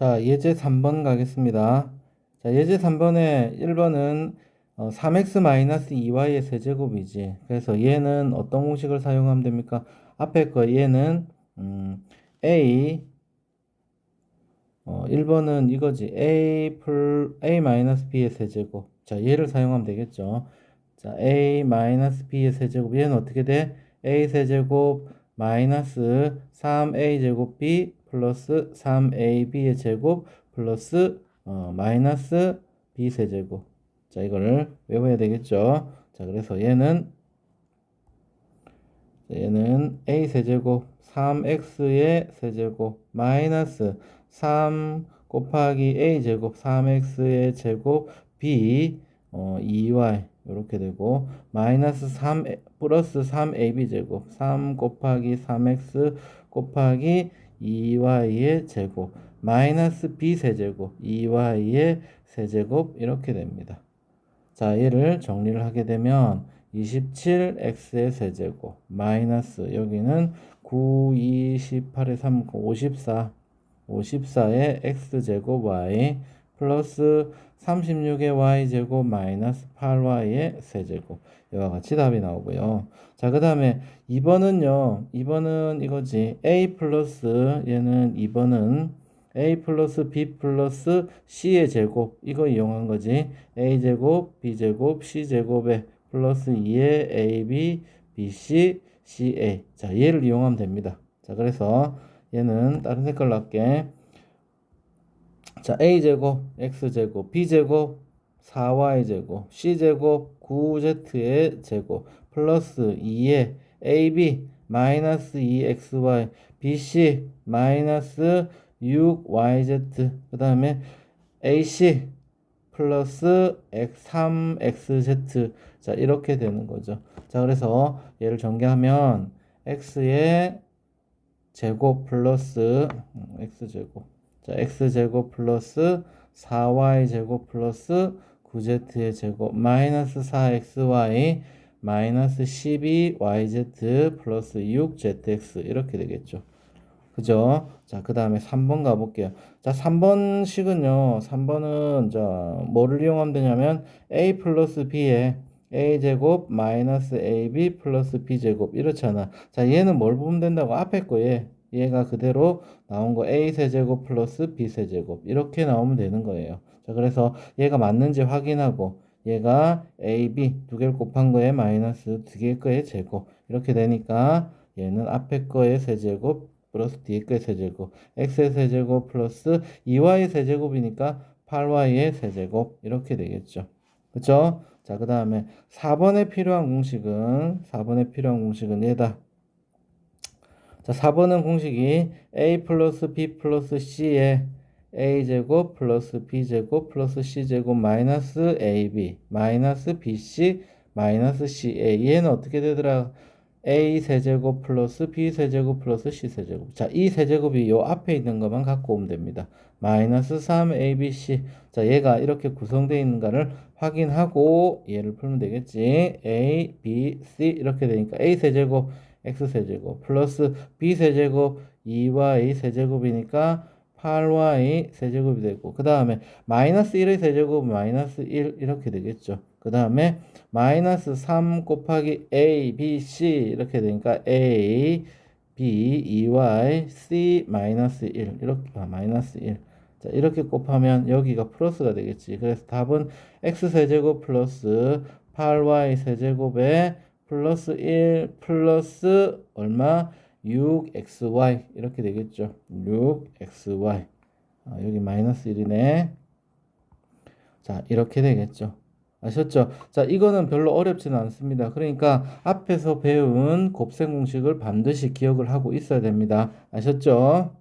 자, 예제 3번 가겠습니다. 자, 예제 3번에 1번은 어, 3x-2y의 세제곱이지. 그래서 얘는 어떤 공식을 사용하면 됩니까? 앞에 거 얘는 음, a 어, 1번은 이거지. a 풀 a-b의 세제곱. 자, 얘를 사용하면 되겠죠. 자, a-b의 세제곱. 얘는 어떻게 돼? a 세제곱 마이너스 3a 제곱 b 플러스 3ab의 제곱 플러스 어, 마이너스 b 세제곱. 자, 이거를 외워야 되겠죠. 자, 그래서 얘는 자, 얘는 a 세제곱 3x의 세제곱 마이너스 3 곱하기 a 제곱 3x의 제곱 b 어, 2y 이렇게 되고 마이너스 3 플러스 3ab 제곱 3 곱하기 3x 곱하기 2y의 제곱 마이너스 b 세제곱 2y의 세제곱 이렇게 됩니다. 자, 얘를 정리를 하게 되면 27x의 세제곱 마이너스 여기는 9, 2, 18의 3, 54 54의 x제곱 y 플러스 36의 y제곱 마이너스 8y의 세제곱 이와 같이 답이 나오고요. 자, 그 다음에 2번은요. 2번은 이거지. a 플러스 얘는 2번은 a 플러스 b 플러스 c의 제곱 이거 이용한 거지. a 제곱, b 제곱, c 제곱에 플러스 2의 ab, bc, ca. 자, 얘를 이용하면 됩니다. 자, 그래서 얘는 다른 색깔로 할게. 자, a제곱, x제곱, b제곱, 4y제곱, c제곱, 9z의 제곱, 플러스 2의 ab, 마이너스 2xy, bc, 마이너스 6yz, 그 다음에 ac, 플러스 x 3xz. 자, 이렇게 되는 거죠. 자, 그래서 얘를 전개하면 x의 제곱 플러스 음, x제곱 자 x제곱 플러스 4y제곱 플러스 9z의 제곱 마이너스 4xy 마이너스 12yz 플러스 6zx 이렇게 되겠죠. 그죠? 자, 그 다음에 3번 가볼게요. 자, 3번식은요, 3번은, 자, 뭐를 이용하면 되냐면, a 플러스 b에 a제곱 마이너스 ab 플러스 b제곱 이렇잖아. 자, 얘는 뭘 보면 된다고? 앞에 거에 얘가 그대로 나온 거 a 세제곱 플러스 b 세제곱 이렇게 나오면 되는 거예요. 자, 그래서 얘가 맞는지 확인하고 얘가 a, b 두 개를 곱한 거에 마이너스 두 개의 거의 제곱 이렇게 되니까 얘는 앞에 거의 세제곱 플러스 뒤에 거의 세제곱 x의 세제곱 플러스 2y 세제곱이니까 8y의 세제곱 이렇게 되겠죠. 그쵸? 자, 그 다음에 4번에 필요한 공식은, 4번에 필요한 공식은 얘다. 자, 4번은 공식이 a 플러스 b 플러스 c에 a제곱 플러스 b제곱 플러스 c제곱 마이너스 ab 마이너스 bc 마이너스 ca 얘는 어떻게 되더라? a 세제곱 플러스 b 세제곱 플러스 c 세제곱 자, 이 세제곱이 요 앞에 있는 것만 갖고 오면 됩니다. 마이너스 3abc 자, 얘가 이렇게 구성되어 있는가를 확인하고 얘를 풀면 되겠지. a, b, c 이렇게 되니까 a 세제곱 x세제곱 플러스 b세제곱 2y 세제곱이니까 8y 세제곱이 되고 그 다음에 마이너스 1의 세제곱 마이너스 1 이렇게 되겠죠. 그 다음에 마이너스 3 곱하기 a, b, c 이렇게 되니까 a, b, 2y, c 마이너스 1 이렇게 아, 마이너스 1 자, 이렇게 곱하면 여기가 플러스가 되겠지. 그래서 답은 x 세제곱 플러스 8y 세제곱에 플러스 1 플러스 얼마? 6xy 이렇게 되겠죠. 6xy 아, 여기 마이너스 1이네. 자 이렇게 되겠죠. 아셨죠? 자 이거는 별로 어렵지는 않습니다. 그러니까 앞에서 배운 곱셈 공식을 반드시 기억을 하고 있어야 됩니다. 아셨죠?